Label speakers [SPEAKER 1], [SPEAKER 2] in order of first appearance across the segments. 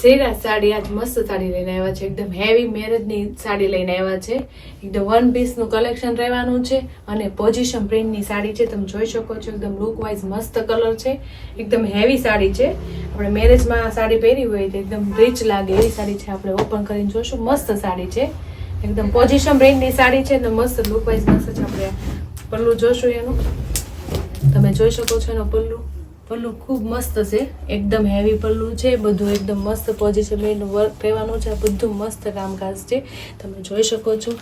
[SPEAKER 1] શ્રીરાજ સાડી આજ મસ્ત સાડી લઈને આવ્યા છે. એકદમ હેવી મેરેજની સાડી લઈને આવ્યા છે. એકદમ વન પીસનું કલેક્શન રહેવાનું છે અને પોઝિશન પ્રિન્ટની સાડી છે. તમે જોઈ શકો છો, એકદમ લુક વાઇઝ મસ્ત કલર છે. એકદમ હેવી સાડી છે. આપણે મેરેજમાં સાડી પહેરી હોય તો એકદમ રીચ લાગે એવી સાડી છે. આપણે ઓપન કરીને જોશું. મસ્ત સાડી છે. એકદમ પોઝિશન પ્રિન્ટની સાડી છે. અને મસ્ત લુક વાઇઝ મસ્ત છે. આપણે પલ્લું જોશું એનું. તમે જોઈ શકો છો એનો પલ્લુ. પલ્લુ ખૂબ મસ્ત છે. એકદમ હેવી પલ્લુ છે. બધું એકદમ મસ્ત પોઝિશન એનું વર્ક રહેવાનું છે. આ બધું મસ્ત કામકાજ છે. તમે જોઈ શકો છો.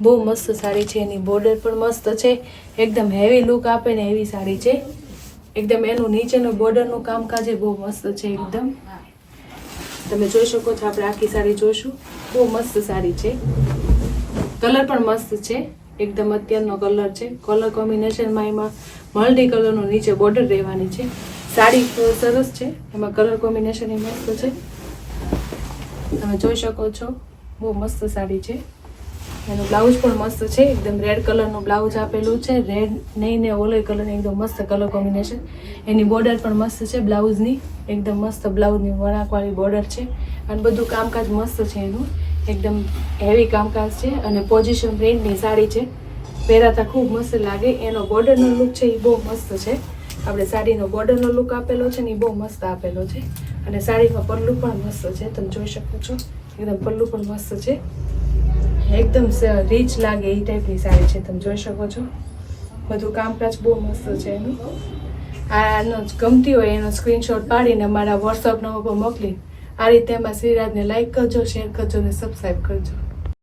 [SPEAKER 1] બહુ મસ્ત સાડી છે. એની બોર્ડર પણ મસ્ત છે. એકદમ હેવી લુક આપે ને એવી સાડી છે. એકદમ એનું નીચેનું બોર્ડરનું કામકાજ બહુ મસ્ત છે એકદમ. તમે જોઈ શકો છો, આપણે આખી સાડી જોઈશું. બહુ મસ્ત સાડી છે. કલર પણ મસ્ત છે. એકદમ અત્યારનો કલર છે. કલર કોમ્બિનેશનમાં એમાં મલ્ટી કલરનો નીચે બોર્ડર રહેવાની છે. સાડી સરસ છે. એમાં કલર કોમ્બિનેશન એ મસ્ત છે. તમે જોઈ શકો છો, બહુ મસ્ત સાડી છે. એનું બ્લાઉઝ પણ મસ્ત છે. એકદમ રેડ કલરનું બ્લાઉઝ આપેલું છે. રેડ નહીં ને ઓલો કલર એકદમ મસ્ત કલર કોમ્બિનેશન એની બોર્ડર પણ મસ્ત છે બ્લાઉઝની એકદમ મસ્ત બ્લાઉઝની વળાંકવાળી બોર્ડર છે. અને બધું કામકાજ મસ્ત છે એનું. એકદમ હેવી કામકાજ છે અને પોઝિશન પ્રિન્ટની સાડી છે. પહેરાતા ખૂબ મસ્ત લાગે. એનો બોર્ડરનો લુક છે એ બહુ મસ્ત છે. આપણે સાડીનો બોર્ડરનો લુક આપેલો છે ને એ બહુ મસ્ત આપેલો છે. અને સાડીમાં પલ્લું પણ મસ્ત છે. તમે જોઈ શકો છો. એકદમ પલ્લું પણ મસ્ત છે. એકદમ રીચ લાગે એ ટાઈપની સાડી છે. તમે જોઈ શકો છો. બધું કામકાજ બહુ મસ્ત છે એનું. આનો ગમતી હોય એનો સ્ક્રીનશોટ પાડીને અમારા વોટ્સઅપ નંબર પર મોકલી. આ રીતે એમાં શ્રીરાજને લાઈક કરજો શેર કરજો અને સબસ્ક્રાઈબ કરજો.